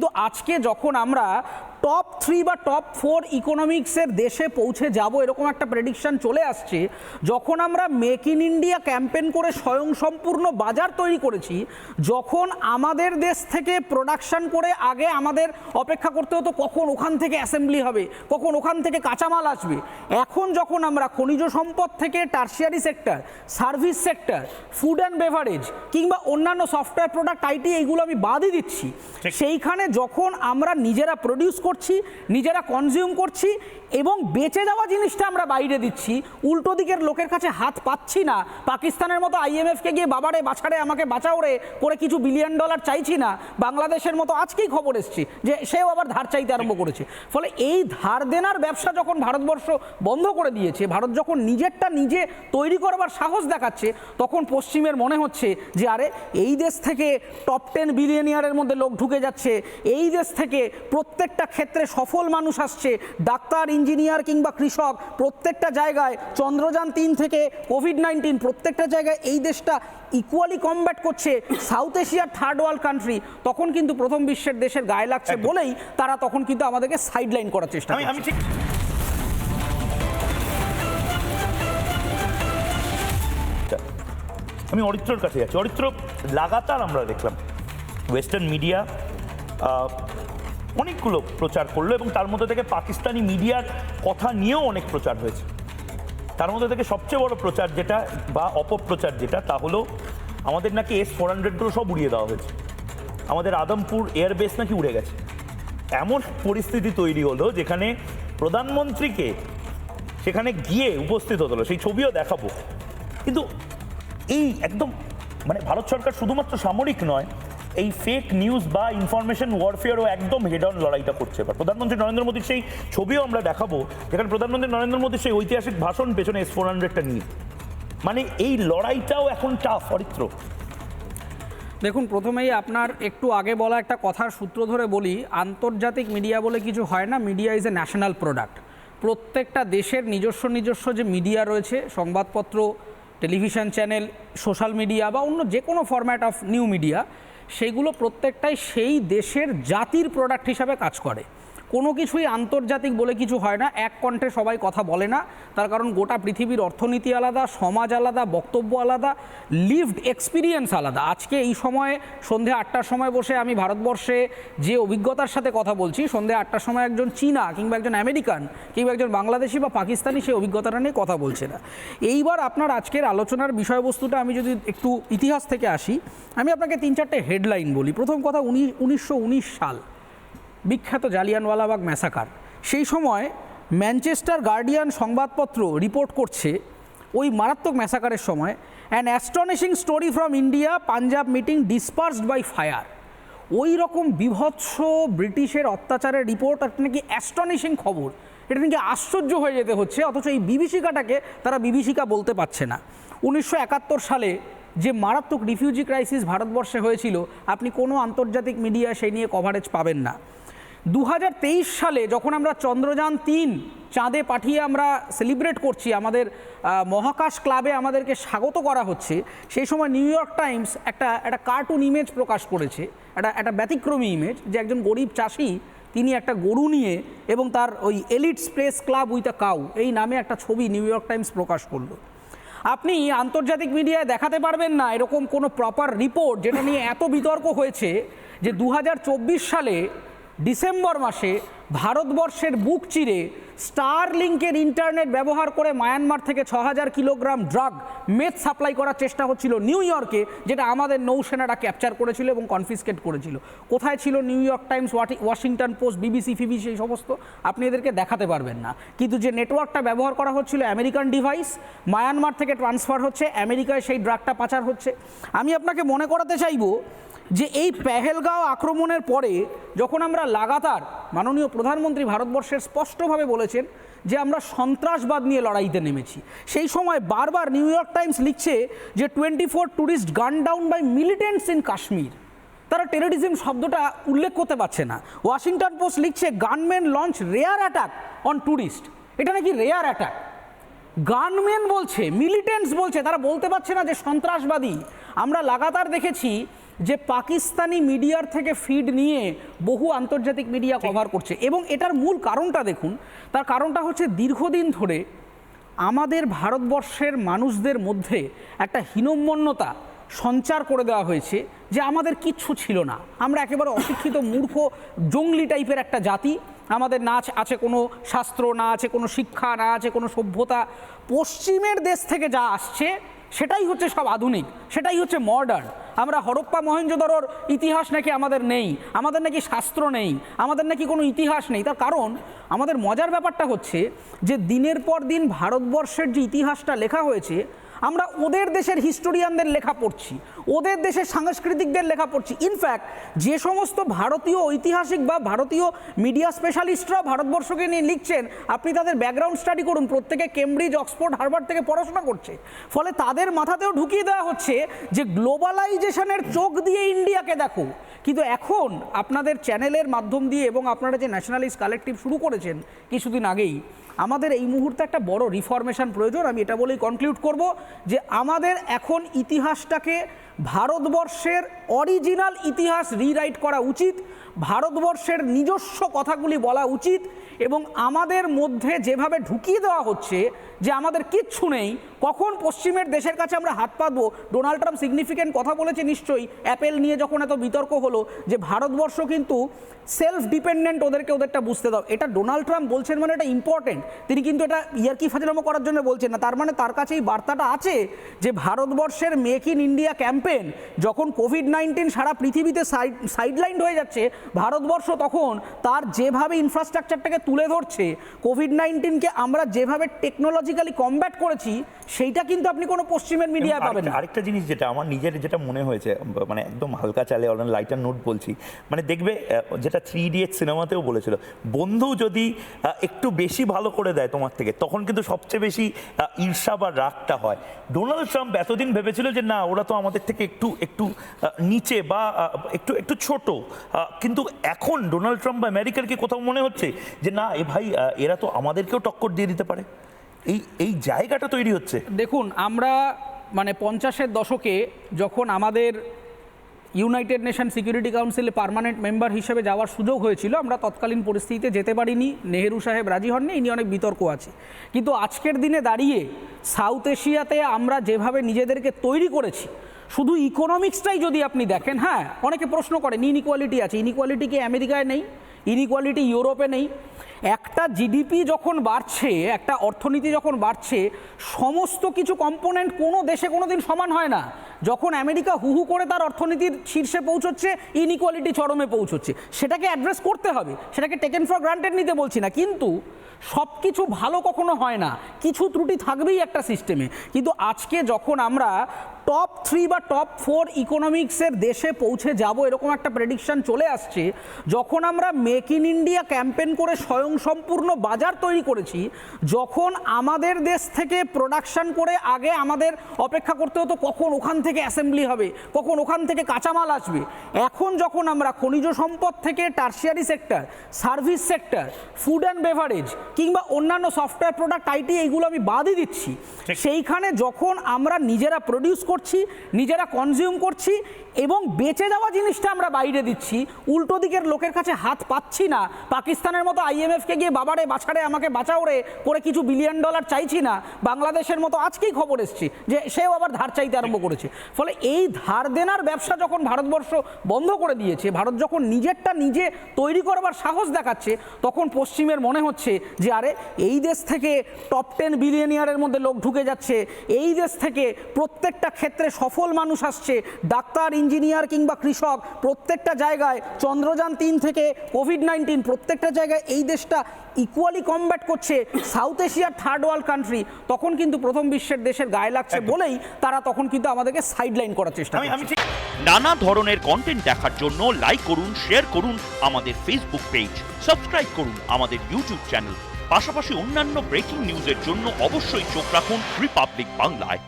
তো আজকে যখন আমরা টপ থ্রি বা টপ ফোর ইকোনমিক্সের দেশে পৌঁছে যাব এরকম একটা প্রেডিকশন চলে আসছে। যখন আমরা মেক ইন ইন্ডিয়া ক্যাম্পেন করে স্বয়ংসম্পূর্ণ বাজার তৈরি করেছি যখন আমাদের দেশ থেকে প্রোডাকশন করে আগে আমাদের অপেক্ষা করতে হতো কখন ওখান থেকে অ্যাসেম্বলি হবে কখন ওখান থেকে কাঁচামাল আসবে। এখন যখন আমরা খনিজ সম্পদ থেকে tertiary sector service sector food and beverage কিংবা অন্যান্য সফটওয়্যার প্রোডাক্ট আইটি এইগুলো আমি বাদই দিচ্ছি। সেইখানে যখন আমরা নিজেরা প্রডিউস করছি, নিজেরা কনজিউম করছি এবং বেঁচে যাওয়া জিনিসটা আমরা বাইরে দিচ্ছি। উল্টো দিকের লোকের কাছে হাত পাচ্ছি না। পাকিস্তানের মতো আইএমএফকে গিয়ে বাবারে, বাছারে, আমাকে বাঁচাও রে, করে কিছু বিলিয়ন ডলার চাইছি না। বাংলাদেশের মতো আজকেই খবর এসছি যে সেও আবার ধার চাইতে আরম্ভ করেছে। ফলে এই ধার দেনার ব্যবসা যখন ভারতবর্ষ বন্ধ করে দিয়েছে, ভারত যখন নিজেরটা নিজে তৈরি করবার সাহস দেখাচ্ছে, তখন পশ্চিমের মনে হচ্ছে যে, আরে, এই দেশ থেকে টপ টেন বিলিয়নিয়ারের মধ্যে লোক ঢুকে যাচ্ছে, এই দেশ থেকে প্রত্যেকটা ক্ষেত্রে সফল মানুষ আসছে। ডাক্তার ইঞ্জিনিয়ার কিংবা কৃষক প্রত্যেকটা জায়গায় চন্দ্রযান তিন থেকে কোভিড নাইন্টিন প্রত্যেকটা জায়গায় এই দেশটা ইকুয়ালি কমব্যাট করছে। সাউথ এশিয়ার থার্ড ওয়ার্ল্ড কান্ট্রি তখন কিন্তু প্রথম বিশ্বের দেশের গায়ে লাগছে বলেই তারা তখন কিন্তু আমাদেরকে সাইডলাইন করার চেষ্টা আমি আমি ঠিক আমি অরিত্রর কাছে যাচ্ছি অরিত্র লাগাতার আমরা দেখলাম। ওয়েস্টার্ন মিডিয়া অনেকগুলো প্রচার করল এবং তার মধ্যে থেকে পাকিস্তানি মিডিয়ার কথা নিয়েও অনেক প্রচার হয়েছে। তার মধ্যে থেকে সবচেয়ে বড় প্রচার যেটা বা অপপ্রচার যেটা, তা হলো আমাদের নাকি এস ফোর হান্ড্রেডগুলো সব উড়িয়ে দেওয়া হয়েছে। আমাদের আদমপুর এয়ারবেস নাকি উড়ে গেছে। এমন পরিস্থিতি তৈরি হলো যেখানে প্রধানমন্ত্রীকে সেখানে গিয়ে উপস্থিত হতো সেই ছবিও দেখাবো। কিন্তু এই একদম মানে ভারত সরকার শুধুমাত্র সামরিক নয় এই ফেক নিউজ বা ইনফরমেশন ওয়ারফেয়ারও একদম হেড অন লড়াইটা করছে। এবার প্রধানমন্ত্রী নরেন্দ্র মোদীর সেই ছবিও আমরা দেখাবো, যেখানে প্রধানমন্ত্রী নরেন্দ্র মোদীর সেই ঐতিহাসিক ভাষণ পেছনে এস ফোর হান্ড্রেডটা নিয়ে। মানে এই লড়াইটাও এখন টাফ অরিত্র। দেখুন, প্রথমেই আপনার একটু আগে বলা একটা কথার সূত্র ধরে বলি, আন্তর্জাতিক মিডিয়া বলে কিছু হয় না media is a national product প্রত্যেকটা দেশের নিজস্ব নিজস্ব যে মিডিয়া রয়েছে, সংবাদপত্র টেলিভিশন চ্যানেল সোশ্যাল মিডিয়া বা অন্য যে কোনো ফরম্যাট অফ নিউ মিডিয়া সেগুলো প্রত্যেকটাই সেই দেশের জাতির প্রোডাক্ট হিসাবে কাজ করে। কোনো কিছুই আন্তর্জাতিক বলে কিছু হয় না, এক কণ্ঠে সবাই কথা বলে না। তার কারণ গোটা পৃথিবীর অর্থনীতি আলাদা, সমাজ আলাদা, বক্তব্য আলাদা লিভড এক্সপিরিয়েন্স আলাদা। আজকে এই সময়ে সন্ধে আটটার সময় বসে আমি ভারতবর্ষে যে অভিজ্ঞতার সাথে কথা বলছি, সন্ধে আটটার সময় একজন চীনা কিংবা একজন আমেরিকান কিংবা একজন বাংলাদেশি বা পাকিস্তানি সেই অভিজ্ঞতাটা নিয়ে কথা বলছে না। এইবার আপনার আজকের আলোচনার বিষয়বস্তুটা আমি যদি একটু ইতিহাস থেকে আসি, আমি আপনাকে তিন চারটে হেডলাইন বলি। প্রথম কথা, উনি উনিশশো উনিশ সাল। বিখ্যাত জালিয়ানওয়ালাবাগ ম্যাসাকার। সেই সময় ম্যানচেস্টার গার্ডিয়ান সংবাদপত্র রিপোর্ট করছে ওই মারাত্মক ম্যাসাকারের সময় an astonishing story from India Punjab meeting dispersed by fire ওই রকম বিভৎস ব্রিটিশের অত্যাচারের রিপোর্ট একটা নাকি অ্যাস্টনিশিং খবর। এটা নাকি আশ্চর্য হয়ে যেতে হচ্ছে, অথচ এই বিভীষিকাটাকে তারা বিভীষিকা বলতে পারছে না। উনিশশো একাত্তর সালে যে মারাত্মক রিফিউজি ক্রাইসিস ভারতবর্ষে হয়েছিল, আপনি কোনো আন্তর্জাতিক মিডিয়া সেই নিয়ে কভারেজ পাবেন না। দু হাজার তেইশ সালে যখন আমরা চন্দ্রযান তিন চাঁদে পাঠিয়ে আমরা সেলিব্রেট করছি, আমাদের মহাকাশ ক্লাবে আমাদেরকে স্বাগত করা হচ্ছে, সেই সময় নিউ ইয়র্ক টাইমস একটা একটা কার্টুন ইমেজ প্রকাশ করেছে, একটা একটা ব্যতিক্রমী ইমেজ যে একজন গরিব চাষি তিনি একটা গরু নিয়ে এবং তার ওই elites press club with a cow এই নামে একটা ছবি নিউ ইয়র্ক টাইমস প্রকাশ করল। আপনি আন্তর্জাতিক মিডিয়ায় দেখাতে পারবেন না এরকম কোনো প্রপার রিপোর্ট যেটা নিয়ে এত বিতর্ক হয়েছে যে দু হাজার চব্বিশ সালে ডিসেম্বর মাসে ভারতবর্ষের বুক চিরে স্টার লিঙ্কের ইন্টারনেট ব্যবহার করে মায়ানমার থেকে ছ হাজার কিলোগ্রাম ড্রাগ মেথ সাপ্লাই করার চেষ্টা হচ্ছিল নিউ ইয়র্কে, যেটা আমাদের নৌসেনারা ক্যাপচার করেছিল এবং কনফিসকেট করেছিল। কোথায় ছিল New York Times Washington Post, BBC, ফিবিসি, এই সমস্ত, আপনি এদেরকে দেখাতে পারবেন না। কিন্তু যে নেটওয়ার্কটা ব্যবহার করা হচ্ছিল আমেরিকান ডিভাইস, মায়ানমার থেকে ট্রান্সফার হচ্ছে, আমেরিকায় সেই ড্রাগটা পাচার হচ্ছে। আমি আপনাকে মনে করাতে চাইব যে এই পেহেলগাঁও আক্রমণের পরে যখন আমরা লাগাতার মাননীয় প্রধানমন্ত্রী ভারতবর্ষের স্পষ্টভাবে বলেছেন যে আমরা সন্ত্রাসবাদ নিয়ে লড়াইতে নেমেছি, সেই সময় বারবার নিউ ইয়র্ক টাইমস লিখছে যে twenty four tourist gun down by militants in Kashmir. তারা টেরোরিজম শব্দটা উল্লেখ করতে পারছে না। ওয়াশিংটন পোস্ট লিখছে gunman launch rare attack on tourist এটা নাকি রেয়ার অ্যাটাক? গানম্যান বলছে, মিলিটেন্টস বলছে, তারা বলতে পারছে না যে সন্ত্রাসবাদী। আমরা লাগাতার দেখেছি যে পাকিস্তানি মিডিয়ার থেকে ফিড নিয়ে বহু আন্তর্জাতিক মিডিয়া কভার করছে। এবং এটার মূল কারণটা দেখুন তার কারণটা হচ্ছে দীর্ঘদিন ধরে আমাদের ভারতবর্ষের মানুষদের মধ্যে একটা হীনম্মন্যতা সঞ্চার করে দেওয়া হয়েছে যে আমাদের কিচ্ছু ছিল না। আমরা একেবারে অশিক্ষিত মূর্খ জঙ্গলি টাইপের একটা জাতি। আমাদের না আছে- আছে কোনো শাস্ত্র না আছে কোনো শিক্ষা না আছে কোনো সভ্যতা। পশ্চিমের দেশ থেকে যা আসছে সেটাই হচ্ছে সব আধুনিক সেটাই হচ্ছে মডার্ন আমরা হরপ্পা মহেঞ্জোদরোর ইতিহাস নাকি আমাদের নেই, আমাদের নাকি শাস্ত্র নেই, আমাদের নাকি কোনো ইতিহাস নেই। তার কারণ, আমাদের মজার ব্যাপারটা হচ্ছে যে দিনের পর দিন ভারতবর্ষের যে ইতিহাসটা লেখা হয়েছে আমরা ওদের দেশের হিস্টোরিয়ানদের লেখা পড়ছি, ওদের দেশের সাংস্কৃতিকদের লেখা পড়ছি। ইনফ্যাক্ট যে সমস্ত ভারতীয় ঐতিহাসিক বা ভারতীয় মিডিয়া স্পেশালিস্টরা ভারতবর্ষকে নিয়ে লিখছেন, আপনি তাদের ব্যাকগ্রাউন্ড স্টাডি করুন, প্রত্যেকে কেমব্রিজ অক্সফোর্ড হার্ভার্ড থেকে পড়াশোনা করছে। ফলে তাদের মাথাতেও ঢুকিয়ে দেওয়া হচ্ছে যে গ্লোবালাইজেশনের চোখ দিয়ে ইন্ডিয়াকে দেখো। কিন্তু এখন আপনাদের চ্যানেলের মাধ্যম দিয়ে এবং আপনারা যে ন্যাশনালিস্ট কালেকটিভ শুরু করেছেন, কিছুদিন আগেই আমাদের এই মুহূর্তে একটা বড় রিফরমেশন প্রয়োজন, আমি এটা বলেই কনক্লুড করব যে আমাদের এখন ইতিহাসটাকে ভারতবর্ষের অরিজিনাল ইতিহাস রিরাইট করা উচিত, ভারতবর্ষের নিজস্ব কথাগুলি বলা উচিত এবং আমাদের মধ্যে যেভাবে ঢুকিয়ে দেওয়া হচ্ছে যে আমাদের কিচ্ছু নেই, কখন পশ্চিমের দেশের কাছে আমরা হাত পাতবো? ডোনাল্ড ট্রাম্প সিগনিফিকেন্ট কথা বলেছে নিশ্চয়ই অ্যাপেল নিয়ে যখন এত বিতর্ক হলো যে ভারতবর্ষ কিন্তু সেলফ ডিপেন্ডেন্ট ওদেরকে ওদেরটা বুঝতে দাও। এটা ডোনাল্ড ট্রাম্প বলছেন মানে এটা ইম্পর্টেন্ট তিনি কিন্তু এটা ইয়ার্কি ফাজলামো করার জন্য বলছেন না। তার মানে তার কাছে এই বার্তাটা আছে যে ভারতবর্ষের মেক ইন ইন্ডিয়া ক্যাম্পেন যখন কোভিড নাইন্টিন সারা পৃথিবীতে সাইড সাইডলাইন হয়ে যাচ্ছে ভারতবর্ষ তখন তার যেভাবে ইনফ্রাস্ট্রাকচারটাকে তুলে ধরছে কোভিড নাইন্টিনকে আমরা যেভাবে টেকনোলজিক্যালি কমব্যাট করেছি সেইটা কিন্তু আপনি কোনো পশ্চিমের মিডিয়ায় পাবেন আরেকটা- জিনিস যেটা আমার নিজের যেটা মনে হয়েছে মানে একদম হালকা চালে অনেক লাইটার নোট বলছি মানে দেখবে যেটা থ্রি ইডিয়েট সিনেমাতেও বলেছিল বন্ধু যদি একটু বেশি ভালো করে দেয় তোমার থেকে তখন কিন্তু সবচেয়ে বেশি ঈর্ষা বা রাগটা হয়। ডোনাল্ড ট্রাম্প এতদিন ভেবেছিল যে না ওরা তো আমাদের থেকে একটু একটু নিচে বা একটু একটু ছোট। কিন্তু এখন ডোনাল্ড ট্রাম্প বা আমেরিকার কি কোথাও মনে হচ্ছে যে, না, এ ভাই এরা তো আমাদেরকেও টক্কর দিয়ে দিতে পারে এই এই জায়গাটা তৈরি হচ্ছে। দেখুন, আমরা মানে পঞ্চাশের দশকে যখন আমাদের ইউনাইটেড নেশন সিকিউরিটি কাউন্সিলে পার্মানেন্ট মেম্বার হিসেবে যাওয়ার সুযোগ হয়েছিল, আমরা তৎকালীন পরিস্থিতিতে যেতে পারিনি, নেহেরু সাহেব রাজি হননি এই নিয়ে অনেক বিতর্ক আছে। কিন্তু আজকের দিনে দাঁড়িয়ে সাউথ এশিয়াতে আমরা যেভাবে নিজেদেরকে তৈরি করেছি শুধু ইকোনমিক্সটাই যদি আপনি দেখেন হ্যাঁ অনেকে প্রশ্ন করেন ইনইকুয়ালিটি আছে ইনইকুয়ালিটি কি আমেরিকায় নেই? ইনইকুয়ালিটি ইউরোপে নেই। একটা জিডিপি যখন বাড়ছে, একটা অর্থনীতি যখন বাড়ছে, সমস্ত কিছু কম্পোনেন্ট কোনো দেশে কোনো দিন সমান হয় না। যখন আমেরিকা হুহু করে তার অর্থনীতির শীর্ষে পৌঁছচ্ছে ইনইকুয়ালিটি চরমে পৌঁছচ্ছে। সেটাকে অ্যাড্রেস করতে হবে। সেটাকে টেকেন ফর গ্রান্টেড নিতে বলছি না। কিন্তু সব কিছু ভালো কখনো হয় না। কিছু ত্রুটি থাকবেই একটা সিস্টেমে কিন্তু আজকে যখন আমরা টপ থ্রি বা টপ ফোর ইকোনমিক্সের দেশে পৌঁছে যাব এরকম একটা প্রেডিকশন চলে আসছে। যখন আমরা মেক ইন ইন্ডিয়া ক্যাম্পেন করে স্বয়ংসম্পূর্ণ বাজার তৈরি করেছি যখন আমাদের দেশ থেকে প্রোডাকশন করে আগে আমাদের অপেক্ষা করতে হতো কখন ওখান থেকে অ্যাসেম্বলি হবে কখন ওখান থেকে কাঁচামাল আসবে। এখন যখন আমরা খনিজ সম্পদ থেকে tertiary sector service sector food and beverage কিংবা অন্যান্য সফটওয়্যার প্রোডাক্ট আইটি এইগুলো আমি বাদই দিচ্ছি। সেইখানে যখন আমরা নিজেরা প্রডিউস করছি নিজেরা কনজিউম করছি এবং বেঁচে যাওয়া জিনিসটা আমরা বাইরে দিচ্ছি। উল্টো দিকের লোকের কাছে হাত পাচ্ছি না। পাকিস্তানের মতো আইএমএফকে গিয়ে বাবারে, বাছারে আমাকে বাঁচাও রে, করে কিছু বিলিয়ন ডলার চাইছি না। বাংলাদেশের মতো আজকেই খবর এসছে যে সেও আবার ধার চাইতে আরম্ভ করেছে। ফলে এই ধার দেনার ব্যবসা যখন ভারতবর্ষ বন্ধ করে দিয়েছে, ভারত যখন নিজেরটা নিজে তৈরি করবার সাহস দেখাচ্ছে, তখন পশ্চিমের মনে হচ্ছে যে, আরে, এই দেশ থেকে টপ টেন বিলিয়নিয়ারের মধ্যে লোক ঢুকে যাচ্ছে, এই দেশ থেকে প্রত্যেকটা ক্ষেত্রে সফল মানুষ আসছে। ডাক্তার ইঞ্জিনিয়ার কিংবা কৃষক প্রত্যেকটা জায়গায় চন্দ্রযান তিন থেকে কোভিড নাইন্টিন প্রত্যেকটা জায়গায় এই দেশটা ইকুয়ালি কমব্যাট করছে। সাউথ এশিয়ার থার্ড ওয়ার্ল্ড কান্ট্রি তখন কিন্তু প্রথম বিশ্বের দেশের গায়ে লাগছে বলেই তারা তখন কিন্তু আমাদেরকে সাইডলাইন করার চেষ্টা করছে। নানা ধরনের কন্টেন্ট দেখার জন্য লাইক করুন শেয়ার করুন আমাদের ফেসবুক পেজ সাবস্ক্রাইব করুন আমাদের ইউটিউব চ্যানেল পাশাপাশি অন্যান্য ব্রেকিং নিউজের জন্য অবশ্যই চোখ রাখুন রিপাবলিক বাংলায়